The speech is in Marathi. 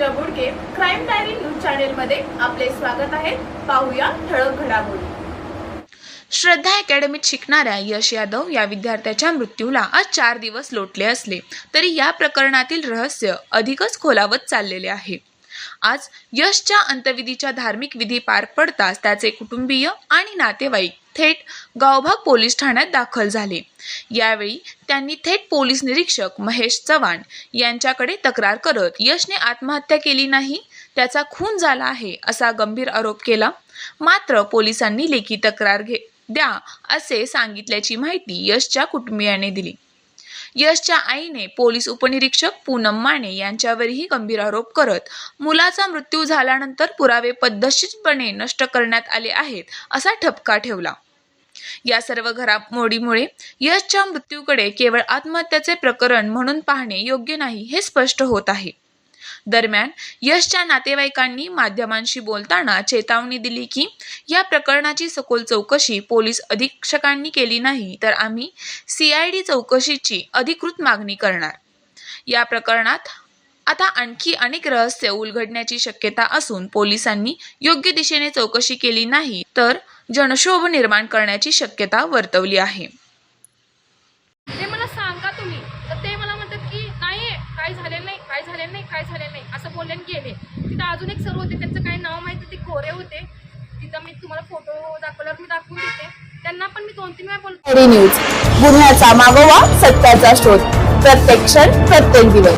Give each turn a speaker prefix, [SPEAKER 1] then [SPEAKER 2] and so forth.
[SPEAKER 1] Pooja Gudke crime diary news channel मध्ये आपले स्वागत आहे. पाहूया ठळक घडामोडी.
[SPEAKER 2] श्रद्धा अकॅडमीत शिकणाऱ्या यश यादव या विद्यार्थ्याच्या मृत्यूला आज चार दिवस लोटले असले तरी या प्रकरणातील रहस्य अधिकच खोलावत चाललेले आहे. आज यशच्या अंत्यविधीच्या धार्मिक विधी पार पडताच त्याचे कुटुंबीय आणि नातेवाईक थेट गावभाग पोलीस ठाण्यात दाखल झाले. यावेळी त्यांनी थेट पोलीस निरीक्षक महेश चव्हाण यांच्याकडे तक्रार करत यशने आत्महत्या केली नाही त्याचा खून झाला आहे असा गंभीर आरोप केला. मात्र पोलिसांनी लेखी तक्रार घे द्या असे सांगितल्याची माहिती यशच्या कुटुंबियाने दिली. यशच्या आईने पोलीस उपनिरीक्षक पूनम माने यांच्यावरही गंभीर आरोप करत मुलाचा मृत्यू झाल्यानंतर पुरावे पद्धतशीरपणे नष्ट करण्यात आले आहेत असा ठपका ठेवला. या सर्व घडामोडीमुळे यशच्या मृत्यूकडे केवळ आत्महत्याचे प्रकरण म्हणून पाहणे योग्य नाही हे स्पष्ट होत आहे. दरम्यान यशच्या नातेवाईकांनी माध्यमांशी बोलताना चेतावणी दिली की या प्रकरणाची सखोल चौकशी पोलीस अधीक्षकांनी केली नाही तर आम्ही सीआयडी चौकशीची अधिकृत मागणी करणार. या प्रकरणात आता आणखी अनेक रहस्य उलगडण्याची शक्यता असून पोलिसांनी योग्य दिशेने चौकशी केली नाही तर जनशोभ निर्माण करण्याची शक्यता वर्तवली आहे.
[SPEAKER 3] ते मला सांगा तुम्ही तर ते मला म्हणतात की नाही काय झालेलं नाही काय झालेलं नाही काय झालेलं नाही असं बोलले आणि गेले. तिथं अजून एक सर होते त्यांचं काय नाव माहिती ते गोरे होते. तिथं मी तुम्हाला फोटो दाखवल्यावर मी दाखवून देते. त्यांना पण मी दोन तीन वेळा बोलतो.
[SPEAKER 4] न्यूज गुन्ह्याचा मागोवा सत्याचा शोध. प्रत्येक क्षण प्रत्येक दिवस.